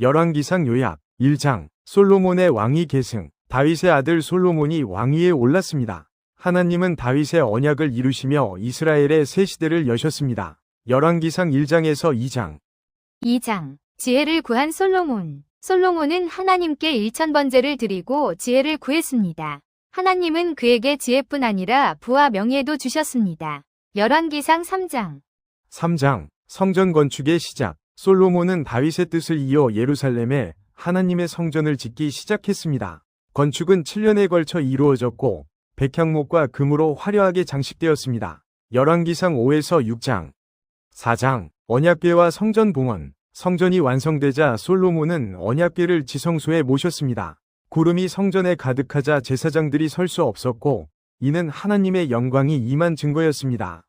열왕기상 요약 1장 솔로몬의 왕위 계승 다윗의 아들 솔로몬이 왕위에 올랐습니다. 하나님은 다윗의 언약을 이루시며 이스라엘의 새 시대를 여셨습니다. 열왕기상 1장에서 2장 2장 지혜를 구한 솔로몬 솔로몬은 하나님께 일천번제를 드리고 지혜를 구했습니다. 하나님은 그에게 지혜뿐 아니라 부와 명예도 주셨습니다. 열왕기상 3장 3장 성전 건축의 시작 솔로몬은 다윗의 뜻을 이어 예루살렘에 하나님의 성전을 짓기 시작했습니다. 건축은 7년에 걸쳐 이루어졌고 백향목과 금으로 화려하게 장식되었습니다. 열왕기상 5에서 6장 4장 언약궤와 성전 봉헌 성전이 완성되자 솔로몬은 언약궤를 지성소에 모셨습니다. 구름이 성전에 가득하자 제사장들이 설 수 없었고 이는 하나님의 영광이 임한 증거였습니다.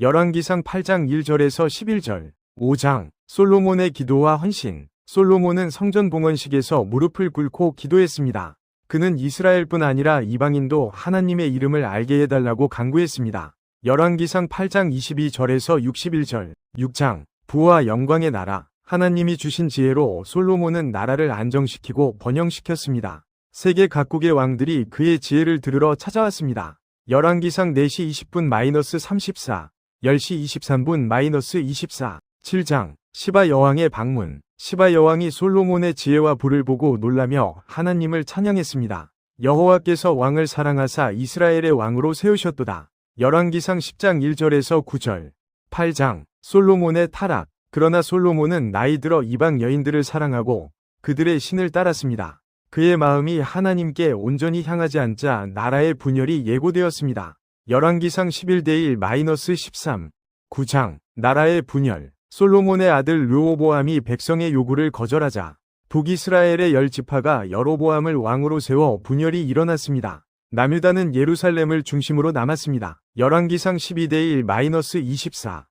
열왕기상 8장 1절에서 11절 5장 솔로몬의 기도와 헌신 솔로몬은 성전 봉헌식에서 무릎을 꿇고 기도했습니다. 그는 이스라엘뿐 아니라 이방인도 하나님의 이름을 알게 해달라고 간구했습니다. 열왕기상 8장 22절에서 61절 6장 부와 영광의 나라 하나님이 주신 지혜로 솔로몬은 나라를 안정시키고 번영시켰습니다. 세계 각국의 왕들이 그의 지혜를 들으러 찾아왔습니다. 열왕기상 4시 20분 마이너스 34 10시 23분 마이너스 24 7장 시바 여왕의 방문 시바 여왕이 솔로몬의 지혜와 부를 보고 놀라며 하나님을 찬양했습니다. 여호와께서 왕을 사랑하사 이스라엘의 왕으로 세우셨도다. 열왕기상 10장 1절에서 9절 8장 솔로몬의 타락 그러나 솔로몬은 나이 들어 이방 여인들을 사랑하고 그들의 신을 따랐습니다. 그의 마음이 하나님께 온전히 향하지 않자 나라의 분열이 예고되었습니다. 열왕기상 11대 1 마이너스 13 9장 나라의 분열 솔로몬의 아들 르오보암이 백성의 요구를 거절하자 북이스라엘의 열 지파가 여로보암을 왕으로 세워 분열이 일어났습니다. 남유다는 예루살렘을 중심으로 남았습니다. 열왕기상 12대 1 마이너스 24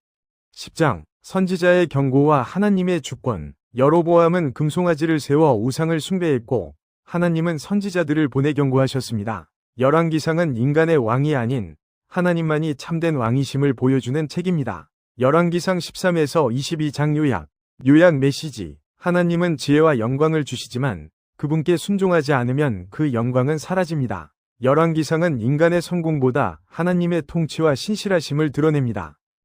10장 선지자의 경고와 하나님의 주권 여로보암은 금송아지를 세워 우상을 숭배했고 하나님은 선지자들을 보내 경고하셨습니다. 열왕기상은 인간의 왕이 아닌 하나님만이 참된 왕이심을 보여주는 책입니다. 열왕기상 13에서 22장 요약 요약 메시지 하나님은 지혜와 영광을 주시지만 그분께 순종하지 않으면 그 영광은 사라집니다. 열왕기상은 인간의 성공보다 하나님의 통치와 신실하심을 드러냅니다.